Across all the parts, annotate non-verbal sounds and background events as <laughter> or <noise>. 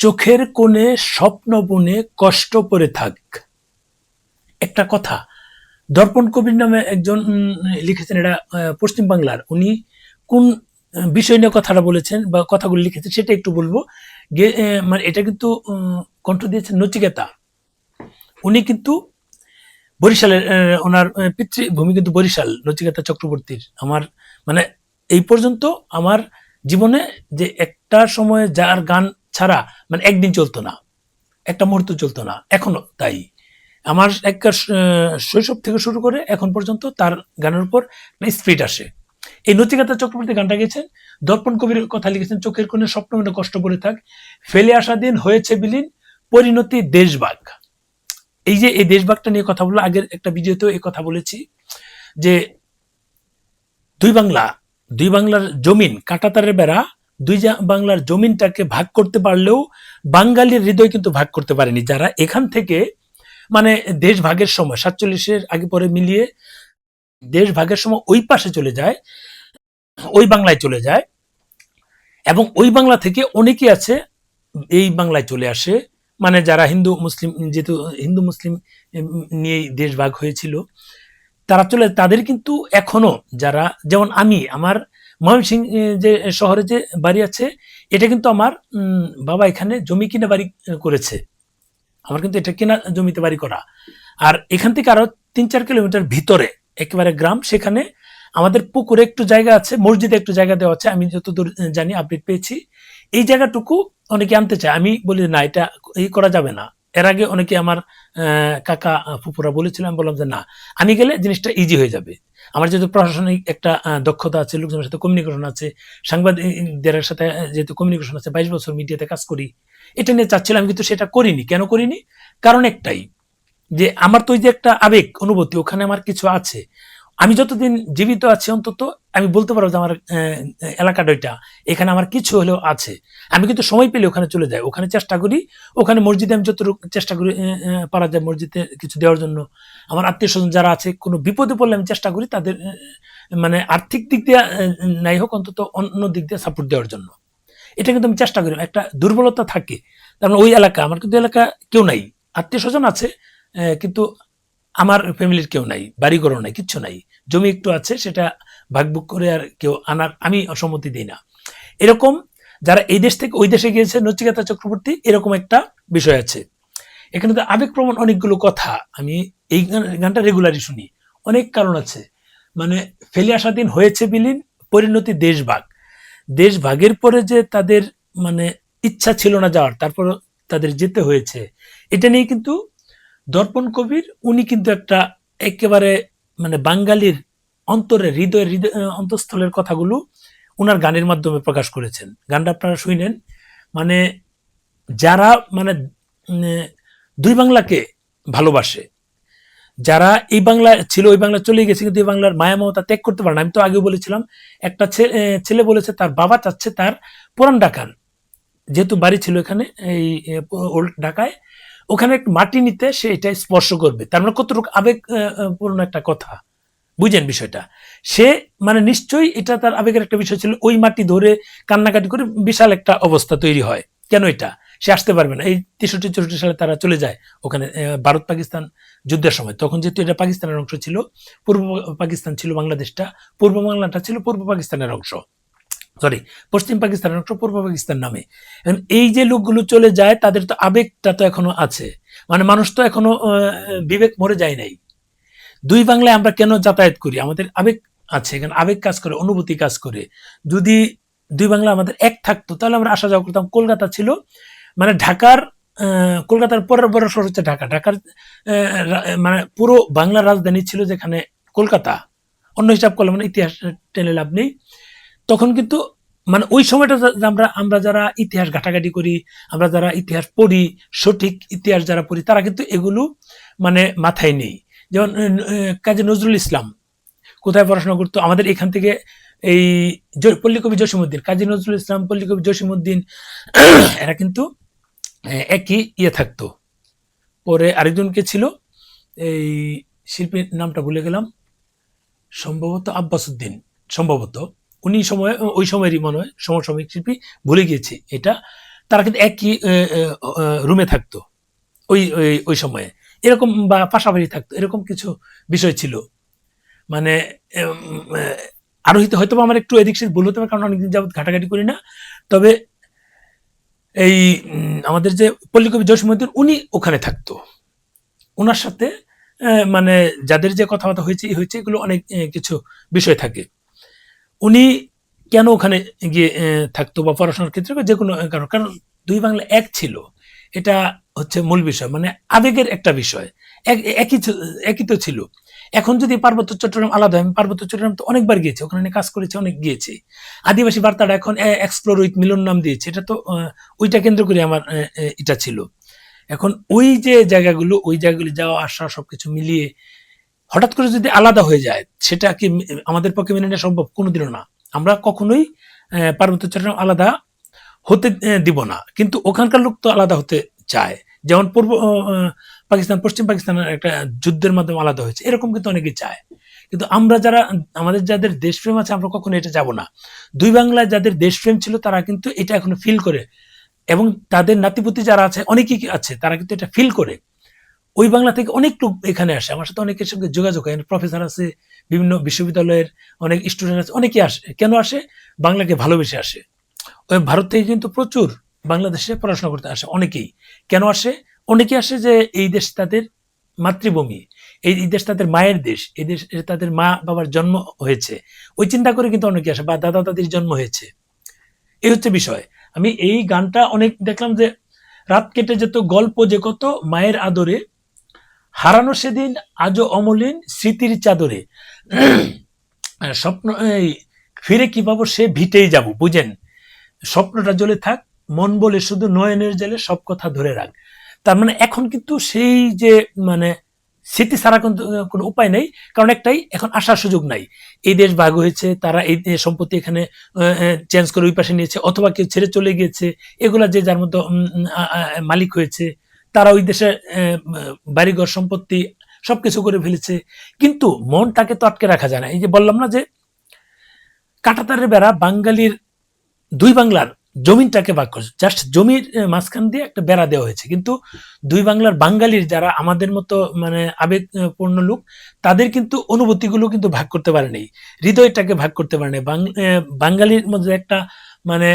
চোখের কোণে স্বপ্ন বনে কষ্ট করে থাক। একটা কথা, দর্পণ কবির নামে একজন লিখেছেন এটা পশ্চিম বাংলার। উনি কোন বিষয় নিয়ে কথাটা বলেছেন বা কথাগুলো লিখেছেন সেটা একটু বলব। মানে এটা কিন্তু কণ্ঠ দিয়েছেন নচিকেতা। উনি কিন্তু বরিশালের ওনার পিতৃভূমি কিন্তু বরিশাল, নচিকেতা চক্রবর্তীর। আমার মানে এই পর্যন্ত আমার জীবনে যে একটা সময় যার গান ছাড়া মানে একদিন চলতো না। একটা মুহূর্ত চলতো না। এখনও তাই। আমার এক শৈশব থেকে শুরু করে এখন পর্যন্ত তার গানের উপর স্পিড আসে। এই নচিকাতা চক্রবর্তী গানটা গেছেন দর্পণ কবির কথা লিখেছেন, চোখের কোণে স্বপ্ন মনে কষ্ট করে থাক। ফেলে আসা দিন হয়েছে বিলীন, পরিণতি দেশবাগ। এই যে এই দেশবাগটা নিয়ে কথা বলল আগের একটা ভিডিওতেও এই কথা বলেছি যে দুই বাংলা, দুই বাংলার জমিন কাঁটাতারের বেড়া দুই বাংলার জমিনটাকে ভাগ করতে পারলেও বাঙালির হৃদয় কিন্তু ভাগ করতে পারেনি। যারা এখান থেকে মানে দেশ ভাগের সময়, সাতচল্লিশের আগে পরে মিলিয়ে দেশ ভাগের সময় ওই পাশে চলে যায়, ওই বাংলায় চলে যায় এবং ওই বাংলা থেকে অনেকেই আছে, এই বাংলায় চলে আসে। মানে যারা হিন্দু, মুসলিম, যেহেতু হিন্দু, মুসলিম নিয়েই দেশ ভাগ হয়েছিল, তারা চলে, তাদের কিন্তু এখনও যারা, যেমন আমি, আমার ময়মনসিং যে শহরে যে বাড়ি আছে, এটা কিন্তু আমার বাবা এখানে জমি কিনে বাড়ি করেছে। আমার কিন্তু এটা কেনা, জমিতে বাড়ি করা। আর এখান থেকে আরও তিন চার কিলোমিটার ভিতরে, একেবারে গ্রাম, সেখানে আমাদের পুকুরে একটু জায়গা আছে, মসজিদে একটু জায়গা দেওয়া আছে, আমি যতদূর জানি আপডেট পেয়েছি। এই জায়গাটুকু অনেকে আনতে চায়। আমি বলি, না, এটা এই করা যাবে না। এর আগে অনেকে আমার কাকা ফুপুরা বলেছিলাম বললাম যে, না। আমি গেলে জিনিসটা ইজি হয়ে যাবে। আমার যেহেতু প্রশাসনিক একটা দক্ষতা আছে, লোকজনের সাথে কমিউনিকেশন আছে, সাংবাদিকদের সাথে যেহেতু কমিউনিকেশন আছে, বাইশ বছর মিডিয়াতে কাজ করি, এটা নিয়ে চাচ্ছিলাম কিন্তু সেটা করিনি। কেন করিনি? কারণ একটাই, যে আমার তো ওই যে একটা আবেগ, অনুভূতি, ওখানে আমার কিছু আছে। আমি যতদিন জীবিত আছি অন্তত, আমি বলতে পারব যে আমার এলাকাটা ওইটা। এখানে আমার কিছু হলেও আছে। আমি কিন্তু সময় পেলে ওখানে চলে যাই। ওখানে চেষ্টা করি, ওখানে মসজিদে আমি যতটুকু চেষ্টা করি পারা যায় মসজিদে কিছু দেওয়ার জন্য। আমার আত্মীয় স্বজন যারা আছে, কোনো বিপদে পড়লে আমি চেষ্টা করি তাদের মানে আর্থিক দিক দিয়ে নাই হোক, অন্তত অন্য দিক দিয়ে সাপোর্ট দেওয়ার জন্য। এটা কিন্তু আমি চেষ্টা করি। একটা দুর্বলতা থাকে। তার মানে ওই এলাকা, আমার কিন্তু এলাকা কেউ নাই। আত্মীয় স্বজন আছে কিন্তু আমার ফ্যামিলির কেউ নাই বাড়ি বাড়িঘরও নাই, কিচ্ছু নাই। জমি একটু আছে, সেটা ভাগভুগ করে আর কেউ আনার, আমি অসম্মতি দিই না। এরকম যারা এই দেশ থেকে ওই দেশে গিয়েছে নচিকেতা চক্রবর্তী, এরকম একটা বিষয় আছে। এখানে তো আবেগপ্রবণ অনেকগুলো কথা, আমি এই গানটা রেগুলারই শুনি। অনেক কারণ আছে। মানে ফেলে আসা দিন হয়েছে বিলীন, পরিণতি দেশভাগ। দেশ ভাগের পরে যে তাদের মানে ইচ্ছা ছিল না যাওয়ার তারপর তাদের যেতে হয়েছে, এটা নিয়ে কিন্তু দর্পণ কবির, উনি কিন্তু একটা একেবারে মানে বাঙালির অন্তরে হৃদয়ের হৃদয় অন্তঃস্থলের কথাগুলো ওনার গানের মাধ্যমে প্রকাশ করেছেন। গানটা আপনারা শুনেন মানে যারা মানে দুই বাংলাকে ভালোবাসে, যারা এই বাংলা ছিল, ওই বাংলা চলে গেছে, কিন্তু এই বাংলার মায়া মমতা ত্যাগ করতে পারে না। আমি তো আগে বলেছিলাম, একটা ছেলে বলেছে, তার বাবা চাচ্ছে তার পুরান ঢাকার। যেহেতু বাড়ি ছিল এখানে, এই ওল্ড ঢাকায় ওখানে মাটি নিতে সে এটা স্পর্শ করবে। তার মানে কতটুকু আবেগ আহ, আহ, পূর্ণ একটা কথা। বুঝেন বিষয়টা? সে মানে নিশ্চয়ই এটা তার আবেগের একটা বিষয় ছিল। ওই মাটি ধরে কান্নাকাটি করে বিশাল একটা অবস্থা তৈরি হয়। কেন এটা? সে আসতে পারবে না। এই তেষট্টি চৌষট্টি সালে তারা চলে যায় ওখানে ভারত পাকিস্তান যুদ্ধের সময়। তখন যেহেতু এটা পাকিস্তানের অংশ ছিল পূর্ব পাকিস্তান ছিল বাংলাদেশটা পূর্ব বাংলাটা ছিল পূর্ব পাকিস্তানের অংশ। সরি পশ্চিম পাকিস্তানের অংশ পূর্ব পাকিস্তান নামে। এখন এই যে লোকগুলো চলে যায়, তাদের তো আবেগটা তো এখনও আছে। মানে মানুষ তো এখনও বিবেক মরে যায় নাই। দুই বাংলায় আমরা কেন যাতায়াত করি? আমাদের আবেগ আছে। এখানে আবেগ কাজ করে, অনুভূতি কাজ করে। যদি দুই বাংলা আমাদের এক থাকতো, তাহলে আমরা আসা যাওয়া করতাম। কলকাতা ছিল মানে ঢাকার কলকাতার পরের বড় শহর হচ্ছে ঢাকা। ঢাকার মানে পুরো বাংলার রাজধানী ছিল যেখানে কলকাতা। অন্য হিসাব করলে মানে ইতিহাস টেনে লাভ নেই। তখন কিন্তু মানে ওই সময়টা আমরা আমরা যারা ইতিহাস ঘাটাঘাটি করি, আমরা যারা ইতিহাস পড়ি, সঠিক ইতিহাস যারা পড়ি, তারা কিন্তু এগুলো মানে মাথায় নেই। যেমন কাজী নজরুল ইসলাম কোথায় পড়াশোনা করতো? আমাদের এখান থেকে এই পল্লীকবি জসিমুদ্দিন কাজী নজরুল ইসলাম, পল্লীকবি জসিমুদ্দিন <clears throat> এরা কিন্তু একই ইয়ে থাকতো। পরে আরেকজনকে ছিল, এই শিল্পীর নামটা ভুলে গেলাম, সম্ভবত আব্বাসুদ্দিন সম্ভবত। উনি সময়, ওই সময়েরই মনে হয়, সমসাময়িক শিল্পী ভুলে গিয়েছি এটা। তারা কিন্তু একই রুমে থাকতো, ওই, ওই- সময়ে। এরকম বা পাশাপাশি থাকতো, এরকম কিছু বিষয় ছিল। মানে আরোহিত হয়তো আমার একটু এদিক সেদিক ভুল হতে পারে, কারণ অনেকদিন যাবত ঘাটাঘাটি করি না। তবে এই আমাদের যে পল্লীকবি জসীমুদ্দিন উনি ওখানে থাকতো। ওনার সাথে মানে যাদের যে কথাবার্তা হয়েছে হয়েছে এগুলো অনেক কিছু বিষয় থাকে। উনি কেন ওখানে গিয়ে থাকতো বা পড়াশোনার ক্ষেত্রে যে কোনো কারণ কারণ দুই বাংলা এক ছিল। এটা হচ্ছে মূল বিষয় মানে আবেগের একটা বিষয়। এক- একই একই তো ছিল। এখন যদি পার্বত্য চট্টগ্রাম আলাদা হয়, আমি পার্বত্য চট্টগ্রাম তো অনেকবার গিয়েছি, ওখানে কাজ করেছি, অনেক গিয়েছি। আদিবাসী বার্তাটা এখন এক্সপ্লোর উইথ মিলন নাম দিয়েছে। এটা তো ওইটা কেন্দ্র করে আমার এটা ছিল। এখন ওই যে জায়গাগুলো, ওই জায়গাগুলো যাওয়া, আসা, সবকিছু মিলিয়ে হঠাৎ করে যদি আলাদা হয়ে যায়, সেটা কি আমাদের পক্ষে মেনে নেওয়া সম্ভব? কোনোদিনও না। আমরা কখনোই পার্বত্য চট্টগ্রাম আলাদা হতে দিব না। কিন্তু ওখানকার লোক তো আলাদা হতে চায়। যেমন পূর্ব পাকিস্তান, পশ্চিম পাকিস্তানের একটা যুদ্ধের মাধ্যমে আলাদা হয়েছে। এরকম কিন্তু অনেকেই চায়। কিন্তু আমরা যারা, আমাদের যাদের দেশপ্রেম আছে, আমরা কখনো এটা যাব না। দুই বাংলায় যাদের দেশপ্রেম ছিল, তারা কিন্তু এটা এখনও ফিল করে। এবং তাদের নাতিপুতি যারা আছে, অনেকেই আছে, তারা কিন্তু এটা ফিল করে। ওই বাংলা থেকে অনেক লোক এখানে আসে। আমার সাথে অনেকের সঙ্গে যোগাযোগ হয়। প্রফেসর আছে, বিভিন্ন বিশ্ববিদ্যালয়ের অনেক স্টুডেন্ট আছে, অনেকে আসে। কেন আসে? বাংলাকে ভালোবেসে আসে। ওই ভারত থেকে কিন্তু প্রচুর বাংলাদেশে পড়াশোনা করতে আসে অনেকেই। কেন আসে? অনেকে আসে যে এই দেশ তাদের মাতৃভূমি, এই দেশ তাদের মায়ের দেশ, এই দেশ তাদের মা বাবার জন্ম হয়েছে। ওই চিন্তা করে কিন্তু অনেকে আসে বা দাদা দাদির জন্ম হয়েছে। এই হচ্ছে বিষয়। আমি এই গানটা অনেক দেখলাম যে রাত কেটে যেত গল্প যে কত মায়ের আদরে হারানো সেদিন আজও অমলিন স্মৃতির চাদরে। স্বপ্ন, এই ফিরে কি পাবো সে ভিটেই যাব, বুঝেন? স্বপ্নটা জ্বলে থাক, মন বলে শুধু নয়নের জেলে সব কথা ধরে রাখ। তার মানে এখন কিন্তু সেই যে মানে স্মৃতি ছাড়া কিন্তু কোনো উপায় নেই, কারণ একটাই, এখন আসার সুযোগ নাই। এই দেশ ভাগ হয়েছে, তারা এই সম্পত্তি এখানে চেঞ্জ করে ওই পাশে নিয়েছে, অথবা কেউ ছেড়ে চলে গিয়েছে, এগুলা যে যার মতো মালিক হয়েছে তারা ওই দেশে বাড়িঘর সম্পত্তি সবকিছু করে ফেলেছে। কিন্তু মনটাকে তো আটকে রাখা যায় না। এই যে বললাম না যে, কাটাতারের বেড়া বাঙালির, দুই বাংলার জমিনটাকে ভাগ করছে। জাস্ট জমির মাঝখান দিয়ে একটা বেড়া দেওয়া হয়েছে। কিন্তু দুই বাংলার বাঙালির যারা আমাদের মতো মানে আবেগপূর্ণ লোক, তাদের কিন্তু অনুভূতিগুলো কিন্তু ভাগ করতে পারেনি। হৃদয়টাকে ভাগ করতে পারেনি। বাঙালির মধ্যে একটা মানে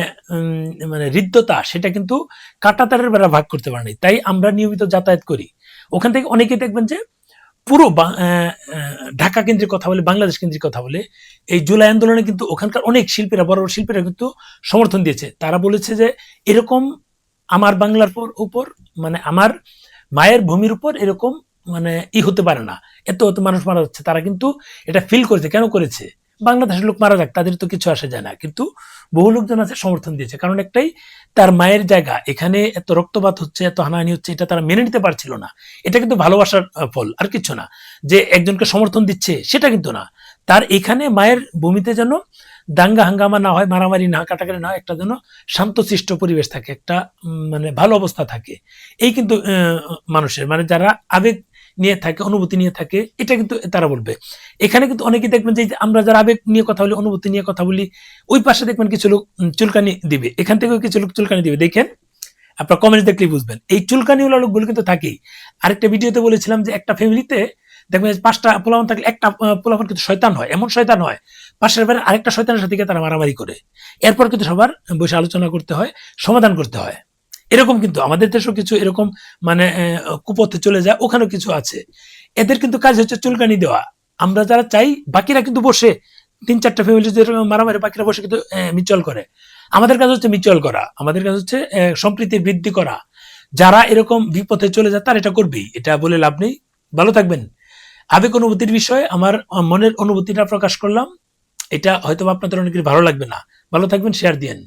মানে হৃদ্যতা, সেটা কিন্তু কাটাতারের বেড়া ভাগ করতে পারে নাই তাই আমরা নিয়মিত যাতায়াত করি। ওখান থেকে অনেকে দেখবেন যে পুরো ঢাকা কেন্দ্রিক কথা বলে, বাংলাদেশ কেন্দ্রিক কথা বলে, এই জুলাই আন্দোলনে কিন্তু ওখানকার অনেক শিল্পীরা, বড় বড় শিল্পীরা কিন্তু সমর্থন দিয়েছে। তারা বলেছে যে এরকম আমার বাংলার পর, উপর মানে আমার মায়ের ভূমির উপর এরকম মানে ই হতে পারে না। এত এত মানুষ মারা যাচ্ছে, তারা কিন্তু এটা ফিল করেছে। কেন করেছে? বাংলাদেশের লোক মারা যাক, তাদের তো কিছু আসে যায় না। কিন্তু বহু লোকজন আছে, সমর্থন দিয়েছে। কারণ একটাই, তার মায়ের জায়গা, এখানে এত রক্তপাত হচ্ছে, এত হানাহানি হচ্ছে, এটা তারা মেনে নিতে পারছিল না। এটা কিন্তু ভালোবাসার ফল, আর কিছু না। যে একজনকে সমর্থন দিচ্ছে, সেটা কিন্তু না। তার এখানে মায়ের ভূমিতে যেন দাঙ্গা হাঙ্গামা না হয়, মারামারি না, কাটাকাটি না একটা যেন শান্তশিষ্ট পরিবেশ থাকে, একটা মানে ভালো অবস্থা থাকে। এই কিন্তু মানুষের মানে যারা আবেগ নিয়ে থাকে, অনুভূতি নিয়ে থাকে, এটা কিন্তু তারা বলবে। এখানে কিন্তু অনেকে দেখবেন যে আমরা যারা আবেগ নিয়ে কথা বলি, অনুভূতি নিয়ে কথা বলি, ওই পাশে দেখবেন কিছু লোক চুলকানি দিবে। এখান থেকেও কিছু লোক চুলকানি দিবে। দেখেন, আপনার কমেন্ট দেখলেই বুঝবেন। এই চুলকানিওয়ালা লোকগুলো কিন্তু থাকেই। আরেকটা ভিডিওতে বলেছিলাম যে একটা ফ্যামিলিতে দেখবেন পাঁচটা পোলাপান থাকলে একটা পোলাপান কিন্তু শয়তান হয়, এমন শয়তান হয়, পাশের বাড়ির আরেকটা শয়তানের সাথে তারা মারামারি করে। এরপর কিন্তু সবার বসে আলোচনা করতে হয়, সমাধান করতে হয়। এরকম কিন্তু আমাদের দেশেও কিছু এরকম মানে কুপথে চলে যায় ওখানেও কিছু আছে। এদের কিন্তু কাজ হচ্ছে চুলকানি দেওয়া। আমরা যারা চাই বাকিরা কিন্তু বসে তিন চারটা ফ্যামিলি মারামারি বাকিরা বসে কিন্তু মিউচুয়াল করে। আমাদের কাজ হচ্ছে মিউচুয়াল করা। আমাদের কাজ হচ্ছে আহ, সম্প্রীতির বৃদ্ধি করা। যারা এরকম বিপথে চলে যায় তার এটা করবেই। এটা বলে লাভ নেই। ভালো থাকবেন। আবেগ অনুভূতির বিষয়ে আমার মনের অনুভূতিটা প্রকাশ করলাম। এটা হয়তো আপনাদের অনেকের ভালো লাগবে না। ভালো থাকবেন শেয়ার দিয়েন।